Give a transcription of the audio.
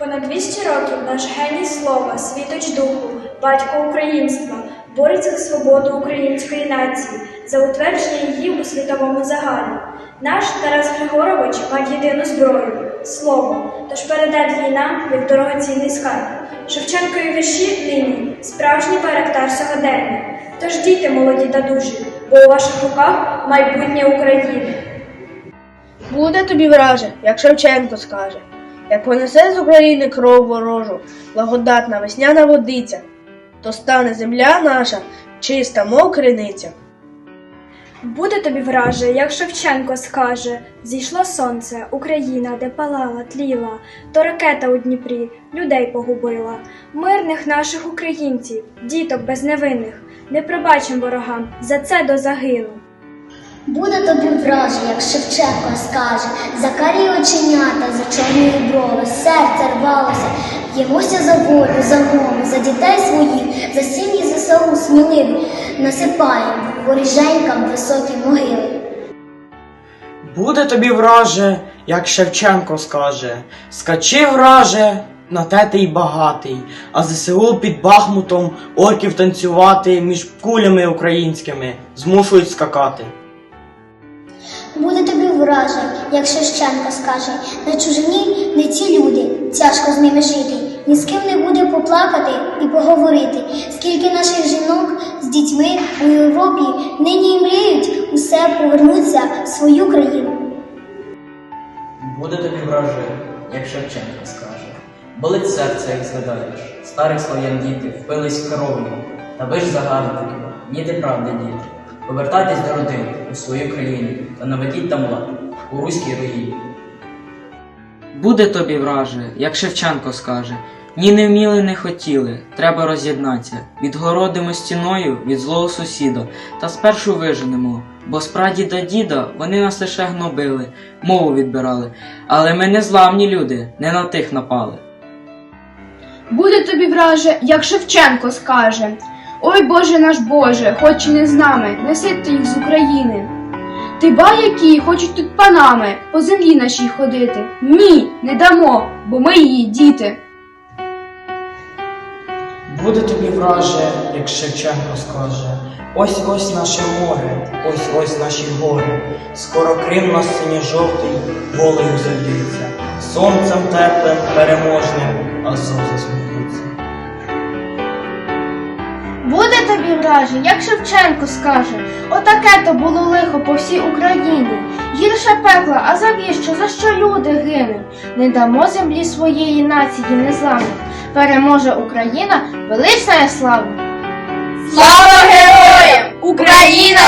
Понад 200 років наш геній слова, світоч духу, батько українства, бореться за свободу української нації, за утвердження її у світовому загалі. Наш Тарас Григорович мав єдину зброю слово, тож передай її нам як дорогоцінний скарб. Шевченкові вірші нині справжній байрактар сьогодення. Тож діти молоді та дужі, бо у ваших руках майбутнє України. Буде тобі враже, як Шевченко скаже, як понесе з України кров ворожу, благодатна весняна водиця, то стане земля наша, чиста, мов криниця. Буде тобі враже, як Шевченко скаже, зійшло сонце, Україна, де палала, тліла, то ракета у Дніпрі людей погубила, мирних наших українців, діток безневинних, не пробачим ворогам, за це до загину. Буде тобі враже, як Шевченко скаже, за карі оченята, за чорні брови, серце рвалося, б'ємося за волю, за гому, за дітей своїх, за сім'ї ЗСУ сміливі, насипаємо воріженькам високі могили. Буде тобі враже, як Шевченко скаже, скачи враже, на те ти й багатий, а ЗСУ під Бахмутом орків танцювати між кулями українськими змушують скакати. Буде тобі враже, як Шевченко скаже, на чужині не ці люди, тяжко з ними жити, ні з ким не буде поплакати і поговорити. Скільки наших жінок з дітьми у Європі нині мріють усе повернуться в свою країну. Буде тобі враже, як Шевченко скаже. Болить серце, як згадаєш. Старих слов'ян діти впились в коровню. Та ви ж загарбники, ніде правди діти. Повертайтесь до родин у свою країну та наведіть там лад у руській руїні. Буде тобі враже, як Шевченко скаже. Ні не вміли, не хотіли, треба роз'єднатися. Відгородимо стіною від злого сусіда, та спершу виженемо, бо з прадіда діда вони нас лише гнобили, мову відбирали. Але ми не зламні люди, не на тих напали. Буде тобі враже, як Шевченко скаже. Ой Боже наш Боже, хоч і не з нами, неси ти їх з України. Ти ба які хочуть тут панами по землі нашій ходити. Ні, не дамо, бо ми її діти. Буде тобі враже, як Шевченко скаже. Ось ось наше море, ось ось наші гори. Скоро Крим на сині жовтий волею зальється. Сонцем теплим, переможним, а зо засміється. Тобі враже, як Шевченко скаже, отаке то було лихо по всій Україні. Гірше пекла, а завіщо, за що люди гинуть? Не дамо землі своєї нації незламної. Переможе Україна, велична слава! Слава героям! Україна!